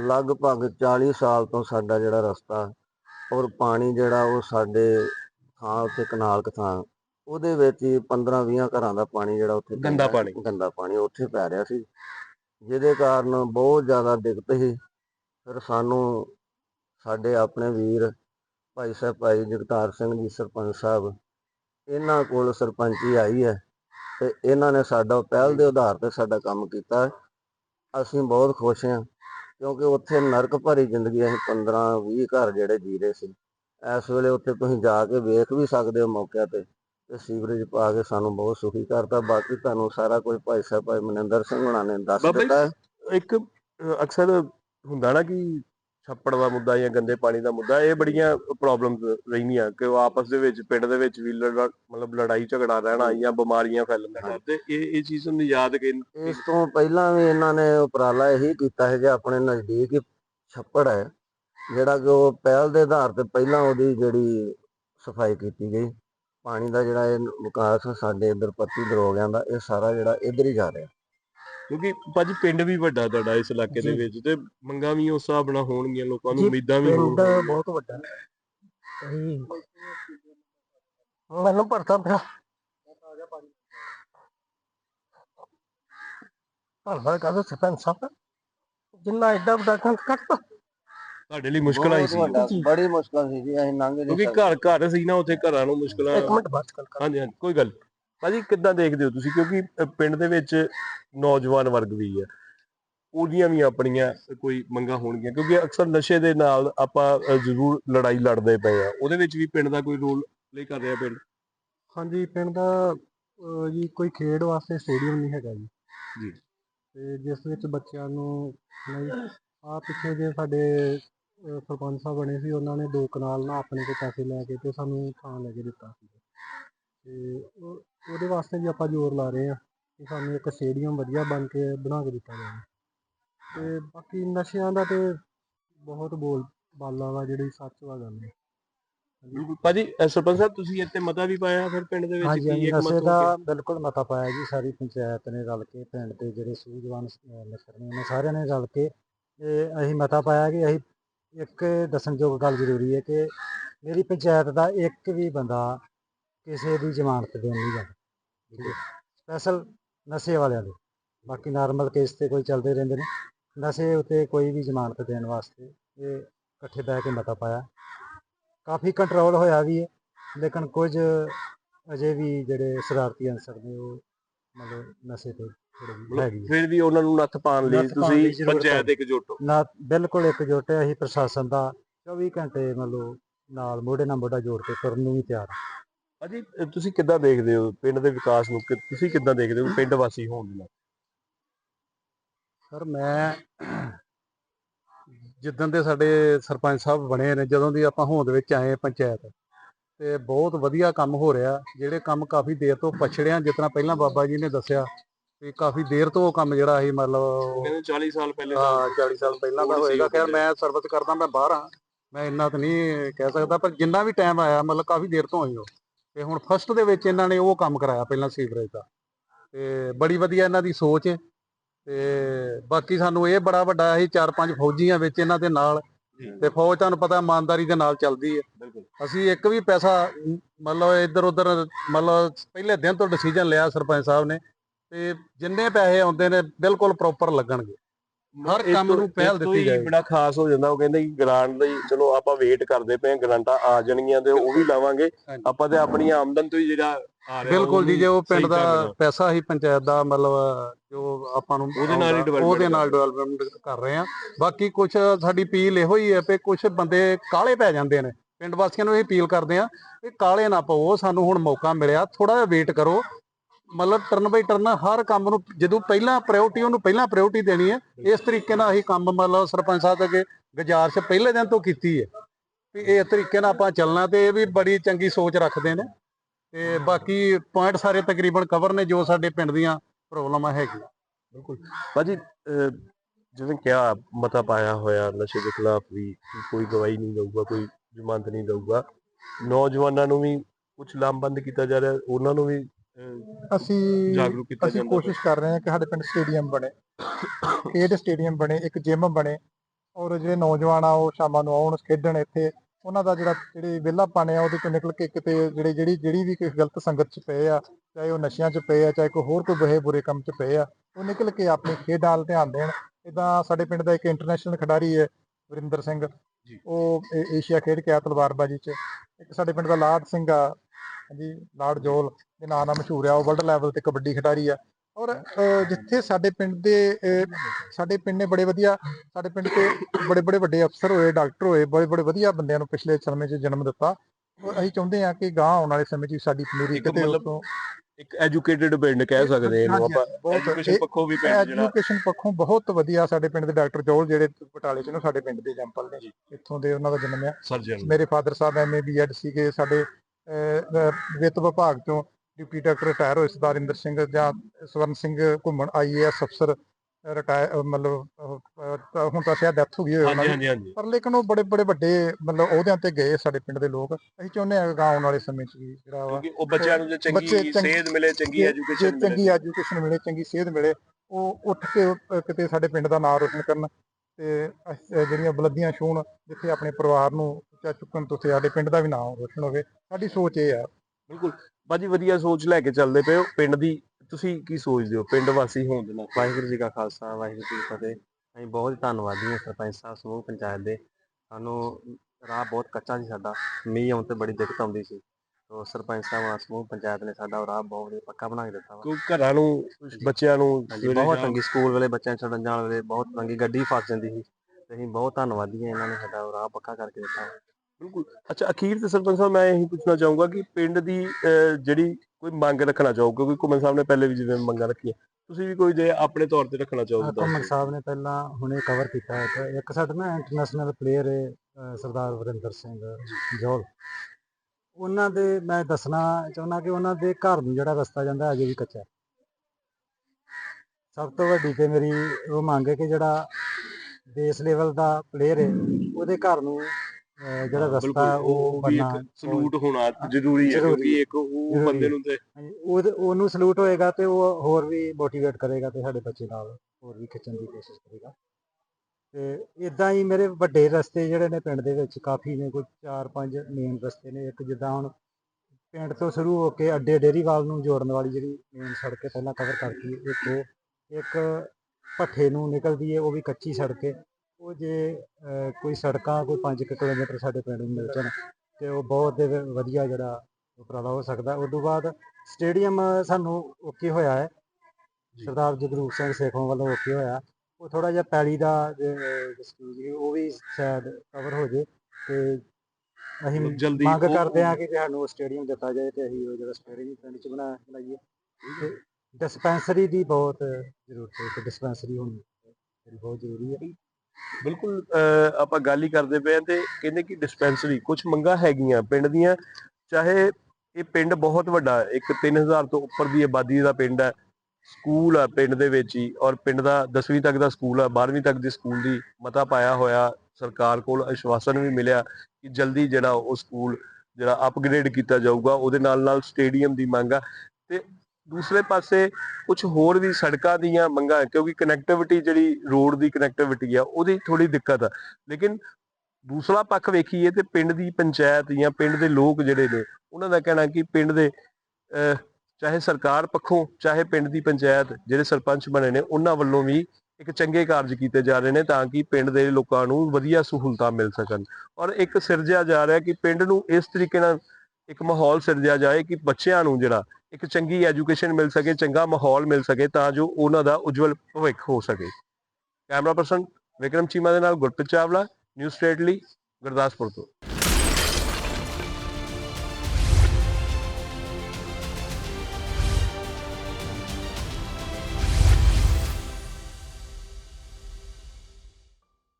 ਲਗਭਗ 40 ਸਾਲ ਤੋਂ ਸਾਡਾ ਜਿਹੜਾ ਰਸਤਾ ਔਰ ਪਾਣੀ ਜਿਹੜਾ ਉਹ ਸਾਡੇ ਥਾਂ ਉੱਤੇ ਕਨਾਲ ਕਥਾਂ ਉਹਦੇ ਵਿੱਚ ਹੀ 15 20 ਘਰਾਂ ਦਾ ਪਾਣੀ ਜਿਹੜਾ ਉੱਥੇ ਗੰਦਾ ਸੀ, ਗੰਦਾ ਪਾਣੀ ਉੱਥੇ ਪੈ ਰਿਹਾ ਸੀ। ਜਿਹਦੇ ਕਾਰਨ ਬਹੁਤ ਜ਼ਿਆਦਾ ਦਿੱਕਤ ਸੀ। ਫਿਰ ਸਾਨੂੰ ਸਾਡੇ ਆਪਣੇ ਵੀਰ ਭਾਈ ਸਾਹਿਬ ਭਾਈ ਜਗਤਾਰ ਸਿੰਘ ਜੀ ਸਰਪੰਚ ਸਾਹਿਬ ਇਹਨਾਂ ਕੋਲ ਸਰਪੰਚੀ ਆਈ ਹੈ ਤੇ ਇਹਨਾਂ ਨੇ ਸਾਡਾ ਪਹਿਲ ਦੇ ਆਧਾਰ ਤੇ ਸਾਡਾ ਕੰਮ ਕੀਤਾ ਅਸੀਂ ਬਹੁਤ ਖੁਸ਼ ਹਾਂ ਕਿਉਂਕਿ ਉੱਥੇ ਨਰਕ ਭਰੀ ਜ਼ਿੰਦਗੀ ਅਸੀਂ 15 20 ਘਰ ਜਿਹੜੇ ਜੀ ਰਹੇ ਸੀ। ਇਸ ਵੇਲੇ ਉੱਥੇ ਤੁਸੀਂ ਜਾ ਕੇ ਵੇਖ ਵੀ ਸਕਦੇ ਹੋ ਮੌਕਿਆਂ ਤੇ ਤੇ ਸੀਵਰੇਜ ਪਾ ਕੇ ਸਾਨੂੰ ਬਹੁਤ ਸੁਖੀ ਕਰਤਾ। ਬਾਕੀ ਤੁਹਾਨੂੰ ਸਾਰਾ ਕੁਝ ਭਾਈ ਸਾਹਿਬ ਭਾਈ ਮਨਿੰਦਰ ਸਿੰਘ ਹੁਣਾਂ ਨੇ ਦੱਸ ਦਿੱਤਾ। ਇੱਕ ਅਕਸਰ ਹੁੰਦਾ ਨਾ ਕਿ ਛੱਪੜ ਦਾ ਮੁੱਦਾ ਜਾਂ ਗੰਦੇ ਪਾਣੀ ਦਾ ਮੁੱਦਾ ਇਹ ਬੜੀਆਂ ਪ੍ਰੋਬਲਮਸ ਰਹਿੰਦੀਆਂ ਕਿ ਉਹ ਆਪਸ ਦੇ ਵਿੱਚ ਪਿੰਡ ਦੇ ਵਿੱਚ ਵੀ ਲੜਾ- ਮਤਲਬ ਲੜਾਈ ਝਗੜਾ ਰਹਿਣਾ ਜਾਂ ਬਿਮਾਰੀਆਂ ਫੈਲਣ ਦਾ ਡਰ ਤੇ ਇਹ ਇਹ ਚੀਜ਼ ਨੂੰ ਯਾਦ ਕਿ ਇਸ ਤੋਂ ਪਹਿਲਾਂ ਵੀ ਇਹਨਾਂ ਨੇ ਉਪਰਾਲਾ ਇਹੀ ਕੀਤਾ ਹੈ ਕਿ ਆਪਣੇ ਨਜ਼ਦੀਕ ਹੀ ਛੱਪੜ ਹੈ ਜਿਹੜਾ ਕਿ ਉਹ ਪਹਿਲ ਦੇ ਆਧਾਰ ਤੇ ਪਹਿਲਾਂ ਉਹਦੀ ਜਿਹੜੀ ਸਫ਼ਾਈ ਕੀਤੀ ਗਈ। ਪਾਣੀ ਦਾ ਜਿਹੜਾ ਇਹ ਵਿਕਾਸ ਸਾਡੇ ਇਧਰ ਪੱਤੀ ਦਰੋਗਿਆਂ ਦਾ ਇਹ ਸਾਰਾ ਜਿਹੜਾ ਇਧਰ ਹੀ ਜਾ ਰਿਹਾ। ਕਿਉਂਕਿ ਭਾਜੀ ਪਿੰਡ ਵੀ ਵੱਡਾ ਤੁਹਾਡਾ ਇਸ ਇਲਾਕੇ ਦੇ। ਵਿੱਚ ਤੇ ਮੰਗਾਂ ਵੀ ਉਸ ਹਿਸਾਬ ਨਾਲ ਹੋਣਗੀਆਂ ਲੋਕਾਂ ਨੂੰ ਉਮੀਦਾਂ ਵੀ ਪਿੰਡ ਹੋਣਗੀਆਂ ਬਹੁਤ ਵੱਡਾ ਸਹੀ ਮੈਨੂੰ ਪਰਤਾ ਪਿਆ। ਧੰਨਵਾਦ ਕਰਦਾ ਸਰਪੰਚ ਸਾਹਿਬ ਜਿੰਨਾ ਐਡਾ ਵੱਡਾ ਕੰਮ ਕਰਤਾ ਤੁਹਾਡੇ ਲਈ ਮੁਸ਼ਕਲ ਆਈ ਸੀ। ਬੜੀ ਮੁਸ਼ਕਲ ਸੀ ਜੀ ਅਸੀਂ ਲੰਘ ਨਹੀਂ ਕਿਉਂਕਿ ਘਰ ਘਰ ਸੀ ਨਾ ਉੱਥੇ ਘਰਾਂ ਨੂੰ ਮੁਸ਼ਕਲਾਂ ਇੱਕ ਮਿੰਟ ਬਾਅਦ ਗੱਲ ਕਰ ਹਾਂਜੀ ਹਾਂਜੀ ਕੋਈ ਗੱਲ। ਭਾਜੀ ਕਿੱਦਾਂ ਦੇਖਦੇ ਹੋ ਤੁਸੀਂ? ਕਿਉਂਕਿ ਪਿੰਡ ਦੇ ਵਿੱਚ ਨੌਜਵਾਨ ਵਰਗ ਵੀ ਹੈ। ਉਹਦੀਆਂ ਵੀ ਆਪਣੀਆਂ ਕੋਈ ਮੰਗਾਂ ਹੋਣਗੀਆਂ। ਕਿਉਂਕਿ ਅਕਸਰ ਨਸ਼ੇ ਦੇ ਨਾਲ ਆਪਾਂ ਜ਼ਰੂਰ ਲੜਾਈ ਲੜਦੇ ਪਏ ਆ ਉਹਦੇ ਵਿੱਚ ਵੀ ਪਿੰਡ ਦਾ ਕੋਈ ਰੋਲ ਪਲੇ ਕਰ ਰਿਹਾ ਪਿੰਡ? ਹਾਂਜੀ ਪਿੰਡ ਦਾ ਜੀ ਕੋਈ ਖੇਡ ਵਾਸਤੇ ਸਟੇਡੀਅਮ ਨਹੀਂ ਹੈਗਾ ਜੀ। ਜੀ। ਤੇ ਜਿਸ ਵਿੱਚ ਬੱਚਿਆਂ ਨੂੰ ਨਹੀਂ ਆ ਪਿੱਛੇ ਜੇ ਸਾਡੇ ਸਰਪੰਚ ਸਾਹਿਬ ਬਣੇ ਸੀ ਉਹਨਾਂ ਨੇ ਦੋ ਕਨਾਲ ਨਾ ਆਪਣੇ ਕੋਲ ਪੈਸੇ ਲੈ ਕੇ ਤੇ ਸਾਨੂੰ ਥਾਂ ਲੈ ਕੇ ਦਿੱਤਾ ਸੀ। ਤੇ ਉਹ- ਉਹਦੇ ਵਾਸਤੇ ਵੀ ਆਪਾਂ ਜ਼ੋਰ ਲਾ ਰਹੇ ਆ ਕਿ ਸਾਨੂੰ ਇੱਕ ਸਟੇਡੀਅਮ ਵਧੀਆ ਬਣ ਕੇ ਬਣਾ ਕੇ ਦਿੱਤਾ ਜਾਵੇ। ਤੇ ਬਾਕੀ ਨਸ਼ਿਆਂ ਦਾ ਤੇ ਬਹੁਤ ਬੋਲ ਬਾਲਾ ਵਾ ਜਿਹੜੀ ਸੱਚ ਵਾ ਗੱਲ ਹੈ। ਬਿਲਕੁਲ। ਭਾਜੀ ਅ, ਸਰਪੰਚ ਸਾਹਿਬ ਤੁਸੀਂ ਇੱਥੇ ਮਤਾ ਵੀ ਪਾਇਆ ਫਿਰ ਪਿੰਡ ਦੇ ਵਿੱਚ ਹਾਂਜੀ ਕੀ ਹਾਂਜੀ ਇੱਕ ਨਸ਼ੇ ਮਤ ਦਾ ਬਿਲਕੁਲ ਮਤਾ ਪਾਇਆ ਜੀ ਸਾਰੀ ਪੰਚਾਇਤ ਨੇ ਰਲ ਕੇ ਪਿੰਡ ਦੇ ਜਿਹੜੇ ਸੂਝਵਾਨ ਅਹ ਮਿੱਤਰ ਨੇ ਉਹਨਾਂ ਸਾਰਿਆਂ ਨੇ ਰਲ ਕੇ ਇਹ ਅਸੀਂ ਮਤਾ ਪਾਇਆ ਕਿ ਅਸੀਂ ਇੱਕ ਦੱਸਣਯੋਗ ਗੱਲ ਜ਼ਰੂਰੀ ਹੈ ਕਿ ਮੇਰੀ ਪੰਚਾਇਤ ਦਾ ਇੱਕ ਵੀ ਬੰਦਾ ਕਿਸੇ ਦੀ ਜ਼ਮਾਨਤ ਦੇਣ ਨਹੀਂ ਜਾਂਦਾ ਸਪੈਸ਼ਲ ਨਸ਼ੇ ਵਾਲਿਆਂ ਦੇ। ਬਾਕੀ ਨਾਰਮਲ ਕੇਸ ਤੇ ਕੋਈ ਚੱਲਦੇ ਰਹਿੰਦੇ ਨੇ। ਨਸ਼ੇ ਉਤੇ ਕੋਈ ਵੀ ਜ਼ਮਾਨਤ ਦੇਣ ਵਾਸਤੇ ਇਹ ਇਕੱਠੇ ਬਹਿ ਕੇ ਮਤਾ ਪਾਇਆ। ਕਾਫੀ ਕੰਟਰੋਲ ਹੋਇਆ ਵੀ ਹੈ। ਲੇਕਿਨ ਕੁਝ ਅਜੇ ਵੀ ਜਿਹੜੇ ਸ਼ਰਾਰਤੀ ਅਨਸਰ ਨੇ ਉਹ ਮਤਲਬ ਨਸ਼ੇ ਤੇ। ਫਿਰ ਵੀ ਉਹਨਾਂ ਨੂੰ ਨੱਥ ਪਾਉਣ ਲਈ ਤੁਸੀਂ ਪੰਚਾਇਤ ਹੈ। ਇਕਜੁੱਟ ਹੋ ਨਾ ਬਿਲਕੁਲ ਇੱਕਜੁੱਟ ਹੈ। ਅਸੀਂ ਪ੍ਰਸ਼ਾਸਨ ਦਾ 24 ਘੰਟੇ ਮਤਲਬ ਨਾਲ ਮੋਢੇ ਨਾਲ ਮੋਢਾ ਜੋੜ ਕੇ ਕਰਨ ਨੂੰ ਵੀ ਤਿਆਰ ਹਾਂ। ਭਾਜੀ ਅ, ਤੁਸੀਂ ਕਿੱਦਾਂ ਦੇਖਦੇ ਹੋ ਪਿੰਡ ਦੇ ਵਿਕਾਸ ਨੂੰ? ਕਿ ਤੁਸੀਂ ਕਿੱਦਾਂ ਦੇਖਦੇ ਹੋ ਪਿੰਡ ਵਾਸੀ ਹੋਣ ਦੇ ਨਾਲ? ਸਰ ਮੈਂ ਜਿੱਦਣ ਦੇ ਸਾਡੇ ਸਰਪੰਚ ਸਾਹਿਬ ਬਣੇ ਨੇ ਜਦੋਂ ਦੀ ਆਪਾਂ ਹੋਂਦ ਵਿੱਚ ਆਏ ਪੰਚਾਇਤ ਤੇ ਬਹੁਤ ਵਧੀਆ ਕੰਮ ਹੋ ਰਿਹਾ। ਜਿਹੜੇ ਕੰਮ ਕਾਫੀ ਦੇਰ ਤੋਂ ਪਛੜਿਆ ਜਿਤਨਾ ਪਹਿਲਾਂ ਬਾਬਾ ਜੀ ਨੇ ਦੱਸਿਆ ਵੀ ਕਾਫੀ ਦੇਰ ਤੋਂ ਉਹ ਕੰਮ ਜਿਹੜਾ ਅਸੀਂ ਮਤਲਬ ਉਹ ਕਹਿੰਦੇ 40 ਸਾਲ ਪਹਿਲੇ ਹਾਂ 40 ਸਾਲ ਪਹਿਲਾਂ ਦਾ ਹੋਏਗਾ। ਖੈਰ ਮੈਂ ਸਰਵਿਸ ਕਰਦਾ ਮੈਂ ਬਾਹਰ ਹਾਂ। ਮੈਂ ਇੰਨਾ ਤਾਂ ਨਹੀਂ ਕਹਿ ਸਕਦਾ ਪਰ ਜਿੰਨਾ ਵੀ ਟਾਈਮ ਆਇਆ ਮਤਲਬ ਕਾਫੀ ਦੇਰ ਤੋਂ ਹੋਈ ਉਹ ਤੇ ਹੁਣ ਫਸਟ ਦੇ ਵਿੱਚ ਇਹਨਾਂ ਨੇ ਉਹ ਕੰਮ ਕਰਾਇਆ ਪਹਿਲਾਂ ਸੀਵਰੇਜ ਦਾ। ਤੇ ਬੜੀ ਵਧੀਆ ਇਹਨਾਂ ਦੀ ਸੋਚ ਹੈ। ਤੇ ਬਾਕੀ ਸਾਨੂੰ ਇਹ ਬੜਾ ਵੱਡਾ ਅਸੀਂ ਚਾਰ ਪੰਜ ਫੌਜੀਆਂ ਵਿੱਚ ਇਹਨਾਂ ਦੇ ਨਾਲ ਤੇ ਫੌਜ ਤੁਹਾਨੂੰ ਪਤਾ ਇਮਾਨਦਾਰੀ ਦੇ ਨਾਲ ਚੱਲਦੀ ਹੈ। ਅਸੀਂ ਇੱਕ ਵੀ ਪੈਸਾ ਮਤਲਬ ਇੱਧਰ ਉੱਧਰ ਮਤਲਬ ਪਹਿਲੇ ਦਿਨ ਤੋਂ ਡਿਸੀਜਨ ਲਿਆ ਸਰਪੰਚ ਸਾਹਿਬ ਨੇ ਤੇ ਜਿੰਨੇ ਪੈਸੇ ਆਉਂਦੇ ਨੇ ਬਿਲਕੁਲ ਪ੍ਰੋਪਰ ਲੱਗਣਗੇ। ਹਰ ਕੰਮ ਨੂੰ ਪਹਿਲ ਦਿੱਤੀ ਜਾਏਗੀ। ਬੜਾ ਖਾਸ ਹੋ ਜਾਂਦਾ ਉਹ ਕਹਿੰਦੇ ਕਿ ਗ੍ਰਾਂਟ ਲਈ ਚਲੋ ਆਪਾਂ ਵੇਟ ਕਰਦੇ ਪਏ ਗ੍ਰਾਂਟਾਂ ਆ ਜਾਣਗੀਆਂ ਤੇ ਉਹ ਵੀ ਲਾਵਾਂਗੇ। ਆਪਾਂ ਤੇ ਆਪਣੀ ਆਮਦਨ ਤੋਂ ਹੀ ਜਿਹੜਾ ਬਿਲਕੁਲ ਜੀ ਜੇ ਉਹ ਪਿੰਡ ਦਾ। ਪੈਸਾ ਹੀ ਪੰਚਾਇਤ ਦਾ ਮਤਲਬ ਜੋ ਆਪਾਂ ਨੂੰ ਉਹਦੇ ਨਾਲ ਹੀ development ਉਹਦੇ ਨਾਲ ਡਿਵੈਲਪਮੈਂਟ ਕਰ ਰਹੇ ਆ ਬਾਕੀ ਕੁਝ ਸਾਡੀ ਅਪੀਲ ਇਹੋ ਹੀ ਹੈ ਕਿ ਕੁਝ ਬੰਦੇ ਕਾਲੇ ਪੈ ਜਾਂਦੇ ਨੇ ਪਿੰਡ ਵਾਸੀਆਂ ਨੂੰ ਇਹ ਅਪੀਲ ਕਰਦੇ ਆ ਕਿ ਕਾਲੇ ਨਾ ਪਾਓ ਸਾਨੂੰ ਹੁਣ ਮੌਕਾ ਮਿਲਿਆ ਥੋੜਾ ਜਿਹਾ ਵੇਟ ਕਰੋ ਮਤਲਬ ਟਰਨ ਬਾਈ ਟਰਨ ਹਰ ਕੰਮ ਨੂੰ, ਜਦੋਂ ਪਹਿਲਾਂ ਪ੍ਰਾਇੋਰਟੀ ਉਹਨੂੰ ਪਹਿਲਾਂ ਪ੍ਰਾਇੋਰਟੀ ਦੇਣੀ ਹੈ, ਇਸ ਤਰੀਕੇ ਨਾਲ ਅਸੀਂ ਕੰਮ ਮਤਲਬ ਸਰਪੰਚ ਸਾਹਿਬ ਅੱਗੇ ਗੁਜ਼ਾਰਿਸ਼ ਪਹਿਲੇ ਦਿਨ ਤੋਂ ਕੀਤੀ ਹੈ ਵੀ ਇਹ ਤਰੀਕੇ ਨਾਲ ਆਪਾਂ ਚੱਲਣਾ ਤੇ ਇਹ ਵੀ ਬੜੀ ਚੰਗੀ ਸੋਚ ਰੱਖਦੇ ਨੇ ਤੇ ਬਾਕੀ ਪੁਆਇੰਟ ਸਾਰੇ ਤਕਰੀਬਨ ਕਵਰ ਨੇ ਜੋ ਸਾਡੇ ਪਿੰਡ ਦੀਆਂ ਪ੍ਰੋਬਲਮਾਂ ਹੈਗੀਆਂ। ਬਿਲਕੁਲ। ਭਾਜੀ ਜਿਵੇਂ ਕਿਹਾ, ਮਤਾ ਪਾਇਆ ਹੋਇਆ ਨਸ਼ੇ ਦੇ ਖਿਲਾਫ ਵੀ ਕੋਈ ਗਵਾਹੀ ਨਹੀਂ ਦਊਗਾ, ਕੋਈ ਜ਼ਮਾਨਤ ਨਹੀਂ ਦਊਗਾ। ਨੌਜਵਾਨਾਂ ਨੂੰ ਵੀ ਕੁਝ ਲਾਮਬੰਦ ਕੀਤਾ ਜਾ ਰਿਹਾ, ਉਹਨਾਂ ਨੂੰ ਵੀ ਅਸੀਂ ਜਾਗਰੂਕ ਕੀਤਾ ਅਸੀਂ ਜਾਂਦਾ ਕੋਸ਼ਿਸ਼ ਕਰ ਰਹੇ ਹਾਂ ਕਿ ਸਾਡੇ ਪਿੰਡ ਸਟੇਡੀਅਮ ਬਣੇ। ਖੇਡ ਸਟੇਡੀਅਮ ਬਣੇ ਇੱਕ ਜਿਮ ਬਣੇ ਔਰ ਜਿਹੜੇ ਨੌਜਵਾਨ ਆ ਉਹ ਸ਼ਾਮਾਂ ਨੂੰ ਆਉਣ ਖੇਡਣ ਇੱਥੇ। ਉਹਨਾਂ ਦਾ ਜਿਹੜਾ ਜਿਹੜੇ ਵਿਹਲਾ ਪਾਣੇ ਆ ਉਹਦੇ ਚੋਂ ਨਿਕਲ ਕੇ ਕਿਤੇ ਜਿਹੜੇ ਜਿਹੜੀ ਜਿਹੜੀ ਵੀ ਕੋਈ ਗਲਤ ਸੰਗਤ ਚ ਪਏ ਆ ਚਾਹੇ ਉਹ ਨਸ਼ਿਆਂ ਚ ਪਏ ਆ ਚਾਹੇ ਕੋਈ ਹੋਰ ਕੋਈ ਬੁਰੇ ਬੁਰੇ ਕੰਮ ਚ ਪਏ ਆ ਉਹ ਨਿਕਲ ਕੇ ਆਪਣੀ ਖੇਡਾਂ ਵੱਲ ਧਿਆਨ ਦੇਣ। ਇਦਾਂ ਸਾਡੇ ਪਿੰਡ ਦਾ ਇੱਕ ਇੰਟਰਨੈਸ਼ਨਲ ਖਿਡਾਰੀ ਹੈ ਵਰਿੰਦਰ ਸਿੰਘ। ਉਹ ਏਸ਼ੀਆ ਖੇਡ ਕੇ ਆਇਆ ਤਲਵਾਰਬਾਜੀ ਚ। ਇੱਕ ਸਾਡੇ ਪਿੰਡ ਦਾ ਲਾਡ ਸਿੰਘ ਆ ਹਾਂਜੀ ਲਾਡ ਜੋਲ ਦੇ ਨਾਂ ਨਾਲ ਮਸ਼ਹੂਰ ਆ ਉਹ ਵਰਲਡ ਲੈਵਲ ਤੇ ਕਬੱਡੀ ਖਿਡਾਰੀ ਆ। ਔਰ ਜਿੱਥੇ ਸਾਡੇ ਪਿੰਡ ਦੇ ਸਾਡੇ ਪਿੰਡ ਨੇ ਬੜੇ ਵਧੀਆ ਸਾਡੇ ਪਿੰਡ ਤੇ ਬੜੇ ਬੜੇ ਵੱਡੇ ਅਫਸਰ ਹੋਏ ਡਾਕਟਰ ਹੋਏ ਬੜੇ ਬੜੇ ਵਧੀਆ ਬੰਦਿਆਂ ਨੂੰ ਪਿਛਲੇ ਸਮੇਂ 'ਚ ਜਨਮ ਦਿੱਤਾ। ਔਰ ਅਸੀਂ ਚਾਹੁੰਦੇ ਹਾਂ ਕਿ ਗਾਂ ਆਉਣ ਵਾਲੇ ਸਮੇਂ 'ਚ ਸਾਡੀ ਪਨੀਰੀ ਕਿਤੇ ਉਤੋਂ ਇੱਕ ਐਜੂਕੇਟਿਡ ਪਿੰਡ ਕਹਿ ਸਕਦੇ ਇਹਨੂੰ ਆਪਾਂ। ਬਹੁਤ ਐਜੂਕੇਸ਼ਨ ਪੱਖੋਂ ਵੀ ਪਿੰਡ ਜਿਹੜਾ। ਐਜੂਕੇਸ਼ਨ ਪੱਖੋਂ ਬਹੁਤ ਵਧੀਆ ਸਾਡੇ ਪਿੰਡ ਦੇ ਡਾਕਟਰ ਜੋਲ ਜਿਹੜੇ ਬਟਾਲੇ 'ਚ ਨੇ ਸਾਡੇ ਪਿੰਡ ਦੇ ਜੰਪਲ ਨੇ। ਇੱਥੋਂ ਦੇ ਉਹਨਾਂ ਦਾ ਜਨਮ ਆ। ਮੇਰੇ ਫਾਦਰ ਸਾਹਿਬ ਐਮਏ ਬੀਐਡ ਸੀਗੇ ਸਾਡੇ ਵਿੱਤ ਵਿਭਾਗ ਤੋਂ ਡਿਪਟੀ ਡਾਕਟਰ ਰਿਟਾਇਰ ਹੋਏ ਸਰਦਾਰ ਇੰਦਰ ਸਿੰਘ ਜਾਂ ਸਵਰਨ ਸਿੰਘ ਘੁੰਮਣ ਆਈਏਐਸ ਅਫਸਰ ਰਿਟਾਇਰ ਮਤਲਬ ਹੁਣ ਤਾਂ ਸ਼ਾਇਦ ਡੈਥ ਹੋ ਗਈ ਹੋਵੇ ਉਹਨਾਂ ਦੀ। ਪਰ ਲੇਕਿਨ ਉਹ ਬੜੇ ਬੜੇ ਵੱਡੇ ਮਤਲਬ ਅਹੁਦਿਆਂ ਤੇ ਗਏ ਸਾਡੇ ਪਿੰਡ ਦੇ ਲੋਕ। ਅਸੀਂ ਚਾਹੁੰਦੇ ਹਾਂ ਕਿ ਆਉਣ ਵਾਲੇ ਸਮੇਂ 'ਚ ਵੀ ਜਿਹੜਾ ਵਾ ਉਹ ਬੱਚਿਆਂ ਨੂੰ ਜੇ ਚੰਗੀ ਸੇਧ ਮਿਲੇ ਚੰਗੀ ਐਜੂਕੇਸ਼ਨ ਜੇ ਚੰਗੀ ਐਜੂਕੇਸ਼ਨ ਮਿਲੇ ਚੰਗੀ ਸਿਹਤ ਮਿਲੇ ਉਹ ਉੱਠ ਕੇ ਕਿਤੇ ਸਾਡੇ ਪਿੰਡ ਦਾ ਨਾਮ ਰੋਸ਼ਨ ਕਰਨ ਤੇ ਜਿਹੜੀਆਂ ਬਲੱਦੀਆਂ ਛੂਣ ਜਿੱਥੇ ਆਪਣੇ ਪਰਿਵਾਰ ਨੂੰ ਉੱਚਾ ਚੁੱਕਣ ਤੋਂ ਸਾਡੇ ਪਿੰਡ ਦਾ ਵੀ ਨਾਮ ਰੋਸ਼ਨ ਹੋਵੇ ਸਾਡੀ ਸੋਚ ਇਹ ਹੈ ਬਿਲਕੁਲ। ਬਾਜੀ ਵਧੀਆ ਸੋਚ ਲੈ ਕੇ ਚੱਲਦੇ ਪਏ ਹੋ ਪਿੰਡ ਦੀ ਤੁਸੀਂ ਕੀ ਸੋਚਦੇ ਹੋ? ਪਿੰਡ ਵਾਸੀ ਹੋਣ ਦੇ ਨਾਲ। ਵਾਹਿਗੁਰੂ ਜੀ ਕਾ ਖਾਲਸਾ ਵਾਹਿਗੁਰੂ ਜੀ ਕੀ ਫਤਿਹ। ਅਸੀਂ ਬਹੁਤ ਧੰਨਵਾਦੀ ਹਾਂ ਸਰਪੰਚ ਸਾਹਿਬ ਸਮੂਹ ਪੰਚਾਇਤ ਦੇ। ਸਾਨੂੰ ਰਾਹ ਬਹੁਤ ਕੱਚਾ ਸੀ ਸਾਡਾ। ਮੀਂਹ ਆਉਣ ਤੇ ਬੜੀ ਦਿੱਕਤ ਆਉਂਦੀ ਸੀ। ਤੋ ਸਰਪੰਚ ਸਾਹਿਬ ਨਾਲ ਸਮੂਹ ਪੰਚਾਇਤ ਨੇ ਸਾਡਾ ਰਾਹ ਬਹੁਤ ਵਧੀਆ ਪੱਕਾ ਬਣਾ ਕੇ ਦਿੱਤਾ ਵਾ। ਕਿਉਂਕਿ ਘਰਾਂ ਨੂੰ ਬੱਚਿਆਂ ਨੂੰ ਬਹੁਤ ਤੰਗੀ ਸਕੂਲ ਵੇਲੇ ਬੱਚਿਆਂ ਨੂੰ ਛੱਡਣ ਜਾਣ ਵੇਲੇ ਬਹੁਤ ਤੰਗੀ ਗੱਡੀ ਫਸ ਜਾਂਦੀ ਸੀ। ਤੇ ਅਸੀਂ ਬਹੁਤ ਧੰਨਵਾਦੀ ਹਾਂ ਇਹਨਾਂ ਨੇ ਸਾਡਾ ਰਾਹ ਪੱਕਾ ਕਰਕੇ ਦਿੱਤਾ ਬਿਲਕੁਲ। ਅੱਛਾ, ਅਖੀਰ ਤੇ ਸਰਪੰਚ ਸਾਹਿਬ, ਮੈਂ ਇਹੀ ਪੁੱਛਣਾ ਚਾਹੂੰਗਾ ਕਿ ਪਿੰਡ ਦੀ ਜਿਹੜੀ ਕੋਈ ਮੰਗ ਰੱਖਣਾ ਚਾਹੋ ਕਿਉਂਕਿ ਕੁਮਨ ਸਾਹਿਬ ਨੇ ਪਹਿਲੇ ਵੀ ਜਿਵੇਂ ਮੰਗਾਂ ਰੱਖੀਆਂ, ਤੁਸੀਂ ਵੀ ਕੋਈ ਜੇ ਆਪਣੇ ਤੌਰ ਤੇ ਰੱਖਣਾ ਚਾਹੋ ਤਾਂ। ਘੁੰਮਣ ਸਾਹਿਬ ਨੇ ਪਹਿਲਾਂ ਹੁਣੇ ਕਵਰ ਕੀਤਾ ਹੈ ਇੱਕ ਸਾਡਾ ਨਾ ਇੰਟਰਨੈਸ਼ਨਲ ਪਲੇਅਰ ਹੈ ਸਰਦਾਰ ਵਰਿੰਦਰ ਸਿੰਘ ਜੋਲ। ਉਹਨਾਂ ਦੇ ਮੈਂ ਦੱਸਣਾ ਚਾਹੁੰਦਾ ਕਿ ਉਹਨਾਂ ਦੇ ਘਰ ਨੂੰ ਜਿਹੜਾ ਰਸਤਾ ਜਾਂਦਾ ਅਜੇ ਵੀ ਕੱਚਾ ਸਭ ਤੋਂ ਵੱਡੀ ਤੇ ਮੇਰੀ ਉਹ ਮੰਗ ਹੈ ਕਿ ਜਿਹੜਾ ਦੇਸ਼ ਲੈਵਲ ਦਾ ਪਲੇਅਰ ਹੈ, ਉਹਦੇ ਘਰ ਨੂੰ ਜਿਹੜਾ ਰਸਤਾ ਹੈ ਉਹ ਵੀ ਬਣਨਾ ਸਲੂਟ ਹੋਣਾ ਜ਼ਰੂਰੀ ਹੈ ਜ਼ਰੂਰੀ ਕਿਉਂਕਿ ਇੱਕ ਉਹ ਜ਼ਰੂਰੀ ਬੰਦੇ ਨੂੰ ਤੇ ਹਾਂਜੀ, ਉਹਦੇ ਉਹਨੂੰ ਸਲੂਟ ਹੋਏਗਾ ਤੇ ਉਹ ਹੋਰ ਵੀ ਮੋਟੀਵੇਟ ਕਰੇਗਾ ਤੇ ਸਾਡੇ ਬੱਚੇ ਨਾਲ ਹੋਰ ਵੀ ਖਿੱਚਣ ਦੀ ਕੋਸ਼ਿਸ਼ ਕਰੇਗਾ। ਤੇ ਇਦਾਂ ਹੀ ਮੇਰੇ ਵੱਡੇ ਰਸਤੇ ਜਿਹੜੇ ਨੇ ਪਿੰਡ ਦੇ ਵਿੱਚ ਕਾਫੀ ਨੇ ਕੋਈ 4-5 ਮੇਨ ਰਸਤੇ ਨੇ। ਇੱਕ ਜਿੱਦਾਂ ਹੁਣ ਪਿੰਡ ਤੋਂ ਸ਼ੁਰੂ ਹੋ ਕੇ ਅੱਡੇ ਡੇਰੀਵਾਲ ਨੂੰ ਜੋੜਨ ਵਾਲੀ ਜਿਹੜੀ ਮੇਨ ਸੜਕ ਹੈ ਪਹਿਲਾਂ ਕਵਰ ਕਰਤੀ ਹੈ ਇੱਕ ਉਹ ਇੱਕ ਭੱਠੇ ਨੂੰ ਨਿਕਲਦੀ ਹੈ ਉਹ ਵੀ ਕੱਚੀ ਸੜਕ ਹੈ। ਉਹ ਜੇ ਅਹ, ਕੋਈ ਸੜਕਾਂ ਕੋਈ 5 ਕਿਲੋਮੀਟਰ ਸਾਡੇ ਪਿੰਡ ਨੂੰ ਮਿਲ ਜਾਣ ਤੇ ਉਹ ਬਹੁਤ ਦੇ ਵਧੀਆ ਜਿਹੜਾ ਉਪਰਾਲਾ ਹੋ ਸਕਦਾ। ਉਸ ਤੋਂ ਬਾਅਦ ਸਟੇਡੀਅਮ ਸਾਨੂੰ ਓਕੇ ਹੋਇਆ ਹੈ। ਸਰਦਾਰ ਜਗਰੂਪ ਸਿੰਘ ਸੇਖੋਂ ਵੱਲੋਂ ਓਕੇ ਹੋਇਆ। ਉਹ ਥੋੜਾ ਜਿਹਾ ਪੈਲੀ ਦਾ ਡਿਸਪਿਊਟ ਸੀ ਉਹ ਵੀ ਸ਼ਾਇਦ ਕਵਰ ਹੋ ਜੇ ਤੇ ਅਸੀਂ ਮਤਲਬ ਜਲਦੀ ਮੰਗ ਉਹ- ਕਰਦੇ ਹਾਂ ਕਿ ਸਾਨੂੰ ਸਟੇਡੀਅਮ ਦਿੱਤਾ ਜਾਏ ਤੇ ਅਸੀਂ ਉਹ ਜਿਹੜਾ ਸਟੇਡੀਅਮ ਪਿੰਡ ਚ ਬਣਾ ਬਣਾਈਏ ਤੇ ਡਿਸਪੈਂਸਰੀ ਦੀ ਬਹੁਤ ਜ਼ਰੂਰਤ ਹੈ। ਕਿ ਡਿਸਪੈਂਸਰੀ ਹੋਣੀ ਜਿਹੜੀ ਬਹੁਤ ਜ਼ਰੂਰੀ ਹੈ। ਬਿਲਕੁਲ ਅਹ, ਆਪਾਂ ਗੱਲ ਹੀ ਕਰਦੇ ਪਏ ਹਾਂ ਤੇ ਕਹਿੰਦੇ ਕਿ ਡਿਸਪੈਂਸਰੀ ਕੁਝ ਮੰਗਾਂ ਹੈਗੀਆਂ ਪਿੰਡ ਦੀਆਂ ਚਾਹੇ ਇਹ ਪਿੰਡ ਬਹੁਤ ਵੱਡਾ ਹੈ, ਇੱਕ 3000 ਤੋਂ ਉੱਪਰ ਦੀ ਆਬਾਦੀ ਦਾ ਪਿੰਡ ਹੈ ਸਕੂਲ ਆ ਪਿੰਡ ਦੇ ਵਿੱਚ ਹੀ ਔਰ ਪਿੰਡ ਦਾ 10ਵੀਂ ਤੱਕ ਦਾ ਸਕੂਲ ਆ 12ਵੀਂ ਤੱਕ ਦੇ ਸਕੂਲ ਦੀ ਮਤਾ ਪਾਇਆ ਹੋਇਆ ਸਰਕਾਰ ਕੋਲ ਅਸ਼ਵਾਸਨ ਵੀ ਮਿਲਿਆ ਕਿ ਜਲਦੀ ਜਿਹੜਾ ਉਹ ਸਕੂਲ ਜਿਹੜਾ ਅਪਗ੍ਰੇਡ ਕੀਤਾ ਜਾਊਗਾ ਉਹਦੇ ਨਾਲ ਨਾਲ ਸਟੇਡੀਅਮ ਦੀ ਮੰਗ ਆ ਤੇ ਦੂਸਰੇ ਪਾਸੇ ਕੁਝ ਹੋਰ ਵੀ ਸੜਕਾਂ ਦੀਆਂ ਮੰਗਾਂ ਕਿਉਂਕਿ ਕਨੈਕਟੀਵਿਟੀ ਜਿਹੜੀ ਰੋਡ ਦੀ ਕਨੈਕਟੀਵਿਟੀ ਆ, ਉਹਦੀ ਥੋੜੀ ਦਿੱਕਤ ਆ। ਲੇਕਿਨ ਦੂਸਰਾ ਪੱਖ ਵੇਖੀਏ ਤੇ ਪਿੰਡ ਦੀ ਪੰਚਾਇਤ ਜਾਂ ਪਿੰਡ ਦੇ ਲੋਕ ਜਿਹੜੇ ਨੇ, ਉਹਨਾਂ ਦਾ ਕਹਿਣਾ ਕਿ ਪਿੰਡ ਦੇ ਚਾਹੇ ਸਰਕਾਰ ਪੱਖੋਂ, ਚਾਹੇ ਪਿੰਡ ਦੀ ਪੰਚਾਇਤ ਜਿਹੜੇ ਸਰਪੰਚ ਬਣੇ ਨੇ, ਉਹਨਾਂ ਵੱਲੋਂ ਵੀ ਇੱਕ ਚੰਗੇ ਕਾਰਜ ਕੀਤੇ ਜਾ ਰਹੇ ਨੇ ਤਾਂ ਕਿ ਪਿੰਡ ਦੇ ਲੋਕਾਂ ਨੂੰ ਵਧੀਆ ਸਹੂਲਤਾਂ ਮਿਲ ਸਕਣ। ਔਰ ਇੱਕ ਸਿਰਜਿਆ ਜਾ ਰਿਹਾ ਕਿ ਪਿੰਡ ਨੂੰ ਇਸ ਤਰੀਕੇ ਨਾਲ ਇੱਕ ਮਾਹੌਲ ਸਿਰਜਿਆ ਜਾਏ ਕਿ ਬੱਚਿਆਂ ਨੂੰ ਜਿਹੜਾ ਇੱਕ ਚੰਗੀ ਐਜੂਕੇਸ਼ਨ ਮਿਲ ਸਕੇ, ਚੰਗਾ ਮਾਹੌਲ ਮਿਲ ਸਕੇ ਤਾਂ ਜੋ ਉਹਨਾਂ ਦਾ ਉਜਵਲ ਭਵਿੱਖ ਹੋ ਸਕੇ। ਕੈਮਰਾ ਪਰਸਨ ਵਿਕਰਮ ਚੀਮਾ ਦੇ ਨਾਲ ਗੁਰਪ੍ਰੀਤ ਚਾਵਲਾ, ਨਿਊਜ਼ ਸਟੇਟ ਗੁਰਦਾਸਪੁਰ ਤੋਂ।